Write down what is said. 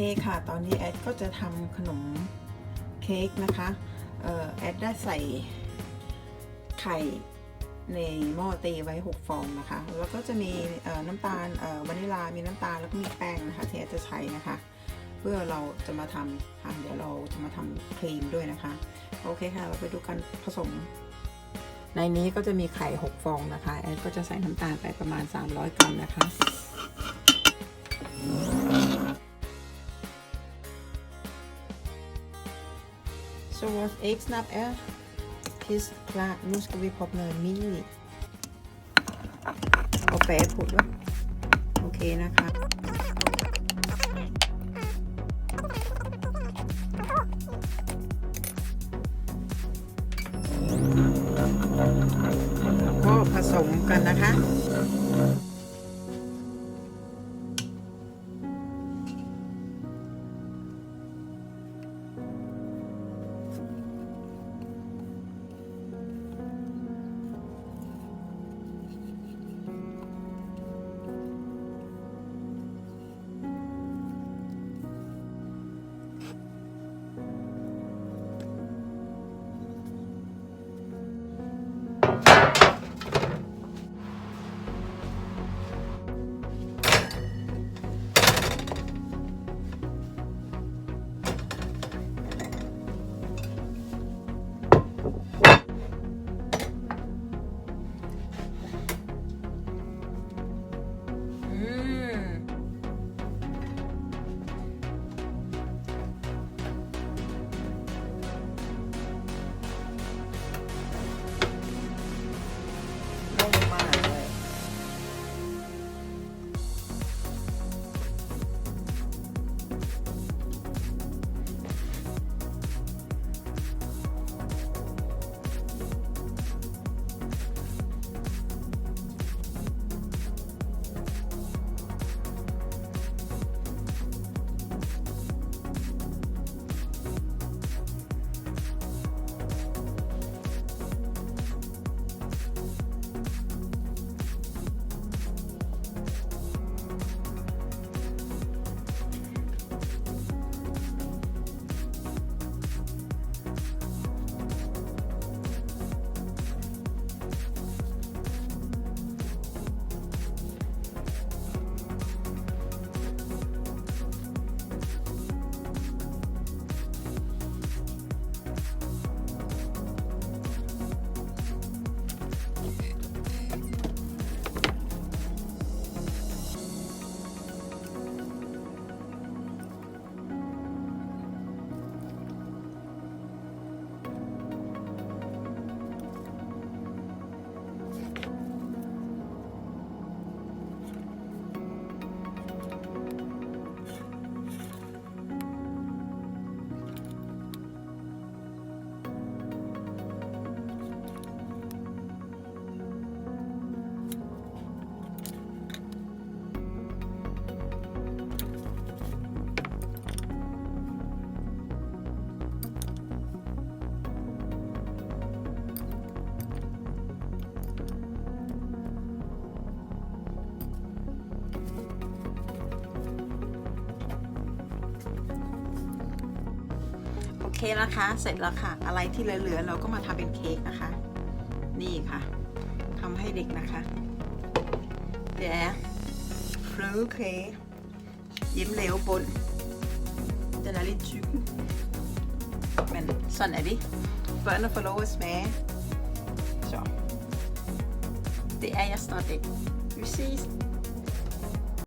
เคค่ะ ตอนนี้แอดก็จะทำขนมเค้กนะคะออแอดได้ใส่ไข่ในหม้อตีไว้ 6 ฟองนะคะ แล้วก็จะมีน้ำตาลวานิลา มีน้ำตาล แล้วก็มีแป้งนะคะที่แอดจะใช้นะคะ เพื่อเราจะมาทำค่ะเดี๋ยวเราจะมาทำครีมด้วยนะคะ โอเคค่ะ เราไปดูกันผสม ในนี้ก็จะมีไข่ 6 ฟองนะคะ แอดก็จะใส่น้ำตาลไปประมาณ 300 กรัมนะคะ Zoals ik snap er is klaar. Nu skal vi proppe noget mel i. Og bagepulver. Okay นะคะ ก็ผสมกันนะคะ เคนะคะ เสร็จแล้วค่ะ อะไรที่เหลือๆเราก็มาทำเป็นเค้กนะคะ นี่ค่ะทำให้เด็กนะคะเดี๋ยวฟลูเคยิ้มเหลวบนจะได้ลิจุก men sådan er det. Børnene får lov at smage. Så. Det er jeg stolt af. Vi ses.